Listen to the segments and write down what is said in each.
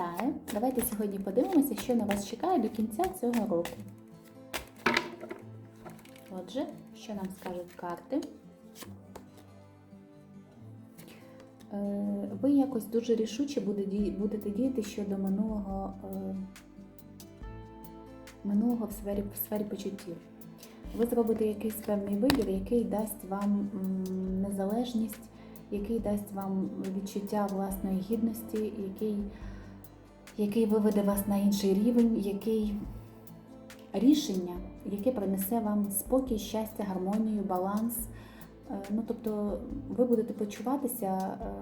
Вітаю! Давайте сьогодні подивимося, що на вас чекає до кінця цього року. Отже, що нам скажуть карти? Е, Ви якось дуже рішуче будете діяти щодо минулого, е, минулого в сфері, в сфері почуттів. Ви зробите якийсь певний вибір, який дасть вам незалежність, який дасть вам відчуття власної гідності, який, який виведе вас на інший рівень, який рішення, яке принесе вам спокій, щастя, гармонію, баланс. Е, Ну, тобто ви будете почуватися е,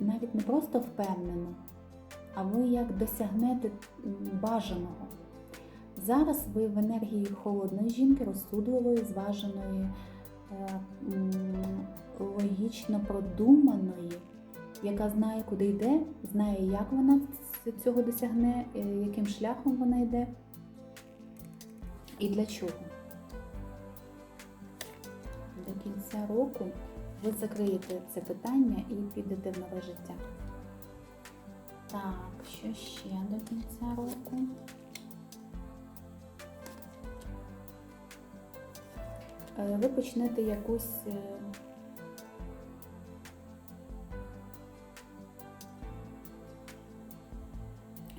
навіть не просто впевнено, а ви як досягнете бажаного. Зараз ви в енергії холодної жінки, розсудливої, зваженої, е, логічно продуманої, яка знає, куди йде, знає, як вона цього досягне, е, яким шляхом вона йде і для чого. До кінця року ви закриєте це питання і підете в нове життя. Так, що ще до кінця року? Е, Ви почнете якусь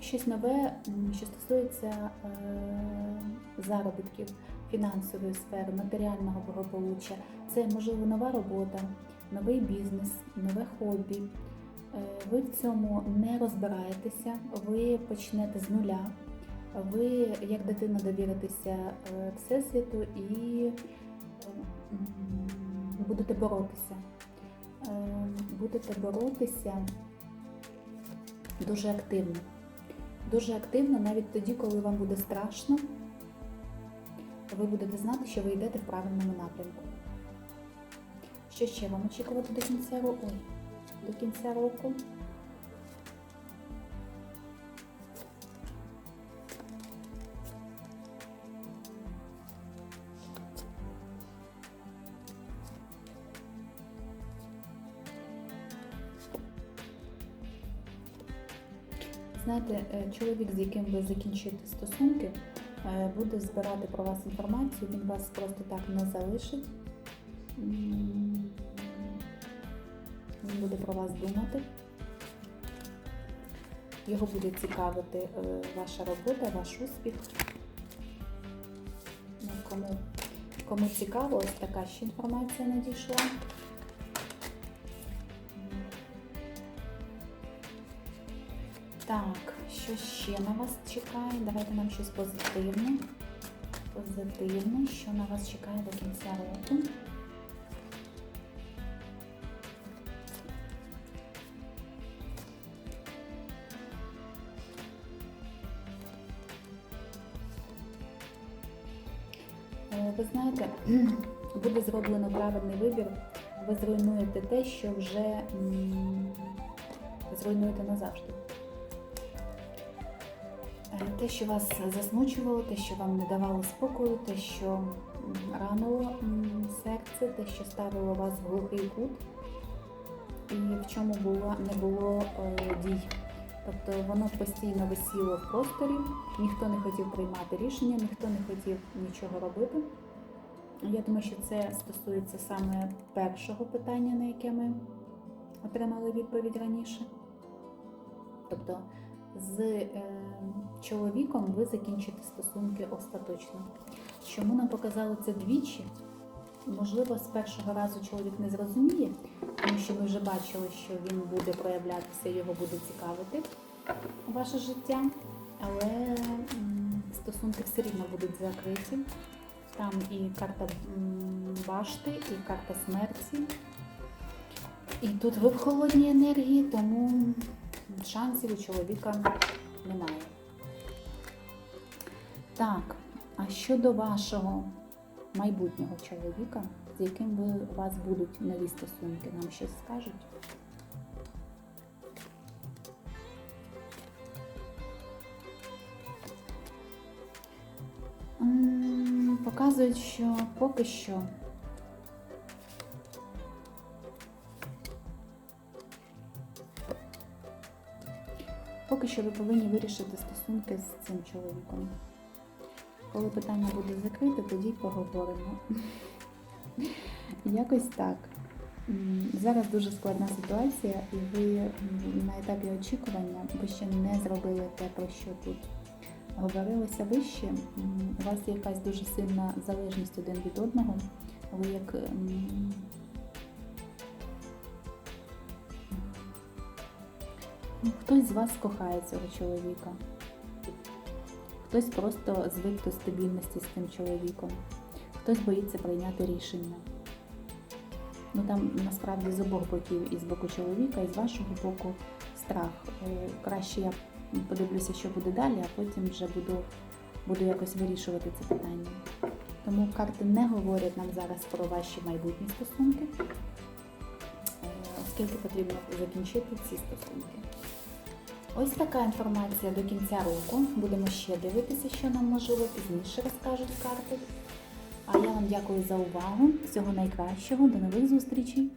щось нове, що стосується е, заробітків, фінансової сфери, матеріального благополуччя. Це можливо нова робота, новий бізнес, нове хобі. Е, Ви в цьому не розбираєтеся, ви почнете з нуля. Ви, як дитина, довіритеся е, Всесвіту і будете боротися. Будете боротися дуже активно. Дуже активно, навіть тоді, коли вам буде страшно, ви будете знати, що ви йдете в правильному напрямку. Що ще вам очікувати до кінця року? До кінця року? Знаєте, е, чоловік, з яким ви закінчуєте стосунки, е, буде збирати про вас інформацію, він вас просто так не залишить. Він буде про вас думати. Його буде цікавити е, ваша робота, ваш успіх. Ну, Кому, кому цікаво, ось така ще інформація надійшла. Так, що ще на вас чекає? Давайте нам щось позитивне. Позитивне, що на вас чекає до кінця року. Е, Ви знаєте, буде зроблено правильний вибір. Ви зруйнуєте те, що вже зруйнуєте назавжди. Е, Те, що вас засмучувало, те, що вам не давало спокою, те, що ранило серце, те, що ставило вас в глухий кут, і в чому було, не було е, дій. Тобто воно постійно висіло в просторі, ніхто не хотів приймати рішення, ніхто не хотів нічого робити. Я думаю, що це стосується саме першого питання, на яке ми отримали відповідь раніше. Тобто з е, чоловіком ви закінчите стосунки остаточно. Чому нам показали це двічі? Можливо, з першого разу чоловік не зрозуміє, тому що ми вже бачили, що він буде проявлятися, його буде цікавити ваше життя, але стосунки все рівно будуть закриті. Там і карта башти, і карта смерті. І тут ви в холодній енергії, тому шансів у чоловіка немає. Так, а щодо вашого майбутнього чоловіка, з яким ви, у вас будуть нові стосунки, нам щось скажуть? Показують, що поки що Поки що ви повинні вирішити стосунки з цим чоловіком. Коли питання буде закрите, тоді поговоримо. Якось так. Зараз дуже складна ситуація, і ви на етапі очікування ви ще не зробили те, про що тут говорилося вище. У вас є якась дуже сильна залежність один від одного. Ви як хтось з вас кохає цього чоловіка. Хтось просто звик до стабільності з цим чоловіком, хтось боїться прийняти рішення. Ну там насправді з обох боків, і з боку чоловіка, і з вашого боку страх. Е, Краще я подивлюся, що буде далі, а потім вже буду, буду якось вирішувати це питання. Тому карти не говорять нам зараз про ваші майбутні стосунки, е, оскільки потрібно закінчити ці стосунки. Ось така інформація до кінця року. Будемо ще дивитися, що нам можливо пізніше розкажуть карти. А я вам дякую за увагу. Всього найкращого. До нових зустрічей!